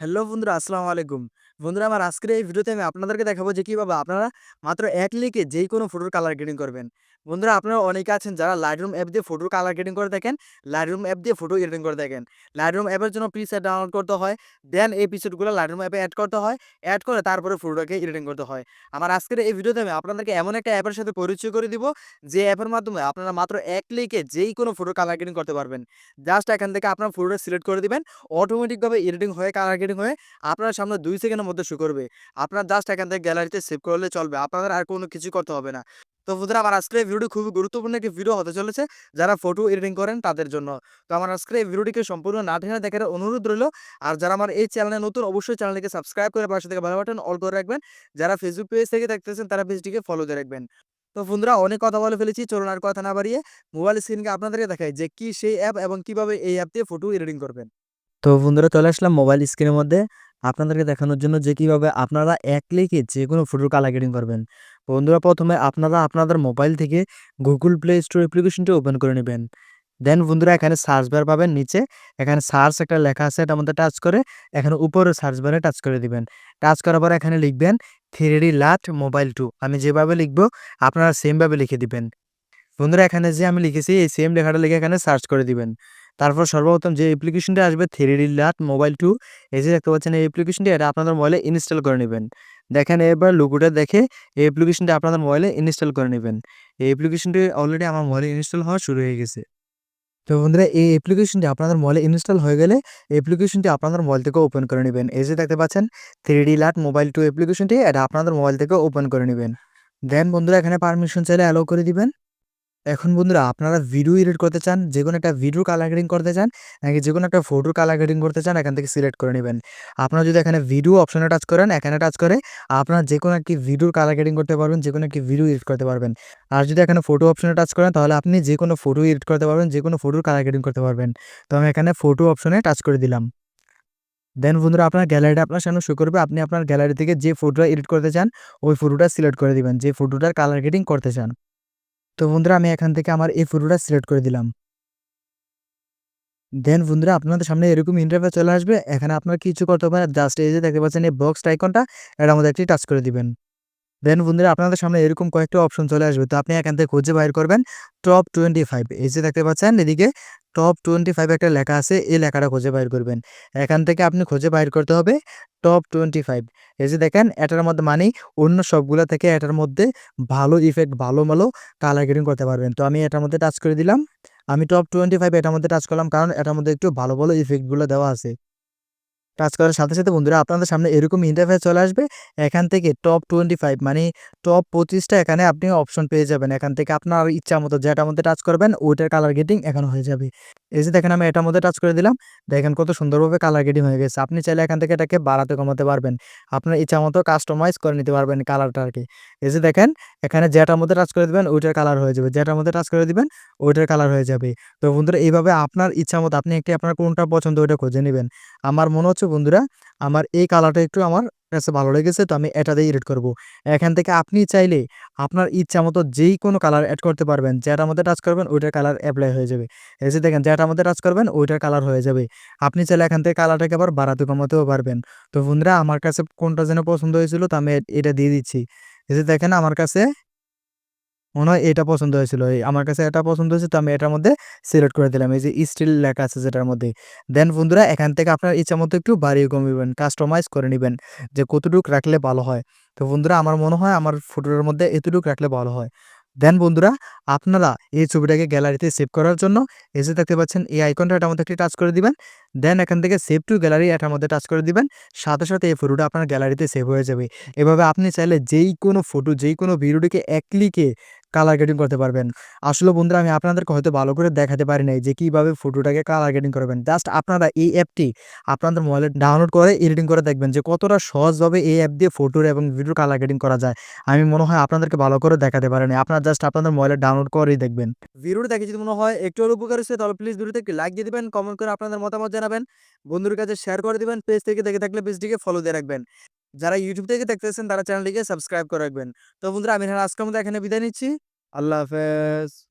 Hello বন্ধুরা, আসসালামু আলাইকুম। বন্ধুরা, আমার আজকের এই ভিডিওতে আমি আপনাদেরকে দেখাবো যে কীভাবে আপনারা মাত্র এক ক্লিকে যেই কোনো ফটোর কালার গ্রেডিং করবেন। বন্ধুরা আপনারা অনেকে আছেন যারা Lightroom অ্যাপ দিয়ে ফটোর কালার গ্রেডিং করে দেখেন, Lightroom অ্যাপ দিয়ে ফটো এডিটিং করে দেখেন। Lightroom অ্যাপের জন্য প্রিসেট ডাউনলোড করতে হয়। দেন এই প্রিসেটগুলো Lightroom অ্যাপে অ্যাড করতে হয়। অ্যাড করে তারপরে ফটোটাকে এডিটিং করতে হয়। আমার আজকের এই ভিডিওতে আমি আপনাদেরকে এমন একটা অ্যাপের সাথে পরিচয় করে দিব, যে অ্যাপের মাধ্যমে আপনারা মাত্র এক ক্লিকে যেই কোনো ফটোর কালার গ্রেডিং করতে পারবেন। জাস্ট এখান থেকে আপনার ফটোটা সিলেক্ট করে দিবেন। অটোমেটিকভাবে এডিটিং হয়ে কালার গ্রেডিং হয়ে আপনার সামনে দুই সেকেন্ডের মধ্যে শো করবে। আপনার জাস্ট এখান থেকে গ্যালারিতে সেভ করলে চলবে। আপনাদের আর কোনো কিছু করতে হবে না। তো বন্ধুরা আমার আজকের এই ভিডিওটি খুবই গুরুত্বপূর্ণ একটি ভিডিও হতে চলেছে, যারা ফটো এডিটিং করেন তাদের জন্য। তো আমার আজকের এই ভিডিওটিকে সম্পূর্ণ না টেনে দেখার অনুরোধ রইল। আর যারা আমার এই চ্যানেলে নতুন অবশ্যই চ্যানেলটিকে সাবস্ক্রাইব করে পাশে থেকে বেল বাটন অল করে রাখবেন। যারা ফেসবুক পেজ থেকে দেখতেছেন তারা পেজটিকে ফলো দিয়ে রাখবেন। তো বন্ধুরা অনেক কথা বলে ফেলেছি, চলুন আর কথা না বাড়িয়ে মোবাইল স্ক্রিনকে আপনাদেরকে দেখাই যে কি সেই অ্যাপ এবং কীভাবে এই অ্যাপ দিয়ে ফটো এডিটিং করবেন। তো বন্ধুরা চলে আসলাম মোবাইল স্ক্রিনের মধ্যে আপনাদেরকে দেখানোর জন্য যে কীভাবে আপনারা ১ ক্লিকে যে কোনো ফটোর কালার গ্রেডিং করবেন। বন্ধুরা প্রথমে আপনারা আপনাদের মোবাইল থেকে গুগল প্লে স্টোর অ্যাপ্লিকেশনটি ওপেন করে নেবেন দেন বন্ধুরা এখানে সার্চ বার পাবেন নিচে, এখানে সার্চ একটা লেখা আছে এটার মধ্যে টাচ করে এখানে উপরে সার্চ বারে টাচ করে দিবেন। টাচ করার পরে এখানে লিখবেন 3D লাট মোবাইল টু আমি যেভাবে লিখব আপনারা সেমভাবে লিখে দিবেন। বন্ধুরা এখানে যে আমি লিখেছি এই সেম লেখাটা লিখে এখানে সার্চ করে দিবেন। তারপর সর্বপ্রথম যে অ্যাপ্লিকেশনটা আসবে 3D লাট মোবাইল টু এই যে দেখতে পাচ্ছেন এই অ্যাপ্লিকেশনটি এটা আপনাদের মোবাইলে ইনস্টল করে নেবেন দেখেন এবার লোগোটা দেখে এই অ্যাপ্লিকেশনটা আপনাদের মোবাইলে ইনস্টল করে নেবেন এই অ্যাপ্লিকেশনটি অলরেডি আমার মোবাইলে ইনস্টল হওয়া শুরু হয়ে গেছে। তো বন্ধুরা, এই অ্যাপ্লিকেশনটি আপনাদের মোবাইলে ইনস্টল হয়ে গেলে অ্যাপ্লিকেশনটি আপনাদের মোবাইল থেকে ওপেন করে নেবেন এই যে দেখতে পাচ্ছেন থ্রি ডি লাট মোবাইল টু অ্যাপ্লিকেশনটি এটা আপনাদের মোবাইল থেকে ওপেন করে নেবেন দেন বন্ধুরা এখানে পারমিশন চাইলে অ্যালাউ করে দিবেন। এখন বন্ধুরা আপনারা ভিডিও এডিট করতে চান, যে কোনো একটা ভিডিও কালার গ্রেডিং করতে চান, নাকি যে কোনো একটা ফটোর কালার গ্রেডিং করতে চান এখান থেকে সিলেক্ট করে নেবেন আপনারা যদি এখানে ভিডিও অপশনে টাচ করেন, এখানে টাচ করে আপনারা যে কোনো একটি ভিডিওর কালার গ্রেডিং করতে পারবেন, যে কোনো একটি ভিডিও এডিট করতে পারবেন। আর যদি এখানে ফটো অপশনে টাচ করেন তাহলে আপনি যে কোনো ফটো এডিট করতে পারবেন, যে কোনো ফটোর কালার গ্রেডিং করতে পারবেন। তো আমি এখানে ফটো অপশনে টাচ করে দিলাম। দেন বন্ধুরা আপনার গ্যালারিটা আপনার সামনে শো করবে। আপনি আপনার গ্যালারি থেকে যে ফটোটা এডিট করতে চান, ওই ফটোটা সিলেক্ট করে দিবেন, যে ফটোটার কালার গ্রেডিং করতে চান। তো বন্ধুরা, আমি এখান থেকে আমার এই ফটোটা সিলেক্ট করে দিলাম। দেন বন্ধুরা, আপনাদের সামনে এরকম ইন্টারফেস চলে আসবে। এখানে আপনারা কিছু করতে পারেন জাস্ট এই যে দেখতে পাচ্ছেন, এই বক্স আইকনটা এটার মধ্যে একটি টাচ করে দিবেন। দেন বন্ধুরা, আপনাদের সামনে এরকম কয়েকটা অপশন চলে আসবে। তো আপনি এখান থেকে খুঁজে বাইর করবেন টপ 25 এই যে দেখতে পাচ্ছেন, এদিকে টপ 25 একটা লেখা আছে, এই লেখাটা খুঁজে বাইর করবেন। এখান থেকে আপনি খুঁজে বাইর করতে হবে টপ 25 এই যে দেখেন এটার মধ্যে মানেই অন্য সবগুলা থেকে এটার মধ্যে ভালো ইফেক্ট ভালো, ভালো কালার গ্রেডিং করতে পারবেন। তো আমি এটার মধ্যে টাচ করে দিলাম। আমি টপ 25 এটার মধ্যে টাচ করলাম কারণ এটার মধ্যে একটু ভালো, ভালো ইফেক্টগুলো দেওয়া আছে। টাচ করার সাথে, সাথে বন্ধুরা আপনাদের সামনে এরকম ইন্টারফেস চলে আসবে। এখান থেকে টপ 25 মানে টপ পঁচিশটা এখানে আপনি অপশন পেয়ে যাবেন। এখান থেকে আপনার ইচ্ছামতো যেটার মধ্যে টাচ করবেন ওইটার কালার গ্রেডিং এখানে হয়ে যাবে। এই যে দেখেন আমি এটার মধ্যে টাচ করে দিলাম। দেখেন কত সুন্দরভাবে কালার গ্রেডিং হয়ে গেছে। আপনি চাইলে এখান থেকে এটাকে বাড়াতে কমাতে পারবেন। আপনার ইচ্ছা মতো কাস্টমাইজ করে নিতে পারবেন কালারটা আরকি। এই যে দেখেন, এখানে যেটার মধ্যে টাচ করে দেবেন, ওইটার কালার হয়ে যাবে। যেটার মধ্যে টাচ করে দিবেন, ওইটার কালার হয়ে যাবে। তো বন্ধুরা, এইভাবে আপনার ইচ্ছামতো আপনি একটি আপনার কোনটা পছন্দ ওইটা খুঁজে নেবেন আমার মনে হচ্ছে বন্ধুরা, আমার এই কালারটা একটু আমার কাছে ভালো লেগেছে, তো আমি এটা দিয়ে এডিট করব। এখান থেকে আপনি চাইলে আপনার ইচ্ছা মতো যেই কোনো কালার অ্যাড করতে পারবেন। যেটার মধ্যে টাচ করবেন, ওইটার কালার অ্যাপ্লাই হয়ে যাবে। এসে দেখেন, যেটার মধ্যে টাচ করবেন, ওইটার কালার হয়ে যাবে। আপনি চাইলে এখান থেকে কালারটাকে আবার বাড়াতে কমাতেও পারবেন। তো বন্ধুরা, আমার কাছে কোনটা যেন পছন্দ হয়েছিল, তো আমি এটা দিয়ে দিচ্ছি। এসে দেখেন, আমার কাছে মনে হয় এটা পছন্দ হয়েছিল। আমার কাছে এটা পছন্দ হয়েছে তো আমি এটার মধ্যে সিলেক্ট করে দিলাম। এই যে স্টিল লেখা আছে যেটার মধ্যে। দেন বন্ধুরা এখান থেকে আপনার ইচ্ছা মতো একটু বাড়িয়ে কমিবেন কাস্টমাইজ করে নিবেন যে কতটুকু রাখলে ভালো হয়। তো বন্ধুরা আমার মনে হয় আমার ফটোটার মধ্যে এতটুকু রাখলে ভালো হয়। দেন বন্ধুরা আপনারা এই ছবিটাকে গ্যালারিতে সেভ করার জন্য এই যে দেখতে পাচ্ছেন এই আইকনটা এটার মধ্যে একটি টাচ করে দিবেন। দেন এখান থেকে সেভ টু গ্যালারি এটার মধ্যে টাচ করে দিবেন। সাথে, সাথে এই ফটোটা আপনার গ্যালারিতে সেভ হয়ে যাবে। এভাবে আপনি চাইলে যেই কোনো ফটো যেই কোনো ভিডিওটিকে এক ক্লিকে কালার গ্রেডিং করতে পারবেন। আসলে বন্ধুরা আমি আপনাদেরকে হয়তো ভালো করে দেখাতে পারি নাই যে কীভাবে ফটোটাকে কালার গ্রেডিং করবেন। জাস্ট আপনারা এই অ্যাপটি আপনাদের মোবাইলে ডাউনলোড করে এডিটিং করে দেখবেন যে কতটা সহজভাবে এই অ্যাপ দিয়ে ফটোর এবং ভিডিওর কালার গ্রেডিং করা যায়। আমি মনে হয় আপনাদেরকে ভালো করে দেখাতে পারি নাই। আপনারা জাস্ট আপনাদের মোবাইলে ডাউনলোড করেই দেখবেন। ভিডিওটি দেখে যদি মনে হয় একটু উপকার হয়েছে তাহলে প্লিজ ভিডিওতে একটি লাইক দিয়ে দিবেন, কমেন্ট করে আপনাদের মতামত জানাবেন। বন্ধুর কাছে শেয়ার করে দিবেন। পেজ থেকে দেখে থাকলে পেজটিকে ফলো দিয়ে রাখবেন। যারা ইউটিউব থেকে দেখতেছেন তারা চ্যানেলটিকে সাবস্ক্রাইব করে রাখবেন। তো বন্ধুরা, আমি আজকের মতো এখানে বিদায় নিচ্ছি। আল্লাহ হাফেজ।